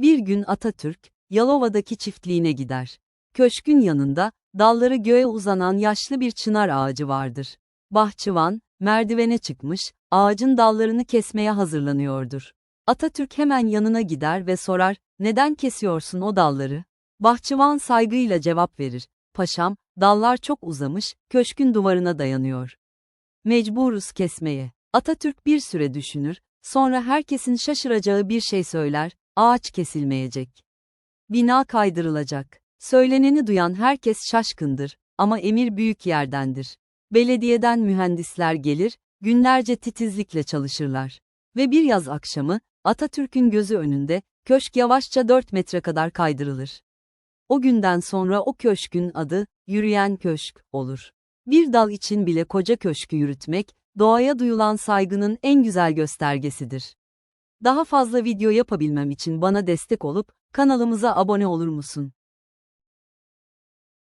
Bir gün Atatürk, Yalova'daki çiftliğine gider. Köşkün yanında, dalları göğe uzanan yaşlı bir çınar ağacı vardır. Bahçıvan, merdivene çıkmış, ağacın dallarını kesmeye hazırlanıyordur. Atatürk hemen yanına gider ve sorar, neden kesiyorsun o dalları? Bahçıvan saygıyla cevap verir, paşam, dallar çok uzamış, köşkün duvarına dayanıyor. Mecburuz kesmeye. Atatürk bir süre düşünür, sonra herkesin şaşıracağı bir şey söyler, ağaç kesilmeyecek. Bina kaydırılacak. Söyleneni duyan herkes şaşkındır ama emir büyük yerdendir. Belediyeden mühendisler gelir, günlerce titizlikle çalışırlar. Ve bir yaz akşamı, Atatürk'ün gözü önünde, köşk yavaşça 4 metre kadar kaydırılır. O günden sonra o köşkün adı, Yürüyen Köşk, olur. Bir dal için bile koca köşkü yürütmek, doğaya duyulan saygının en güzel göstergesidir. Daha fazla video yapabilmem için bana destek olup, kanalımıza abone olur musun?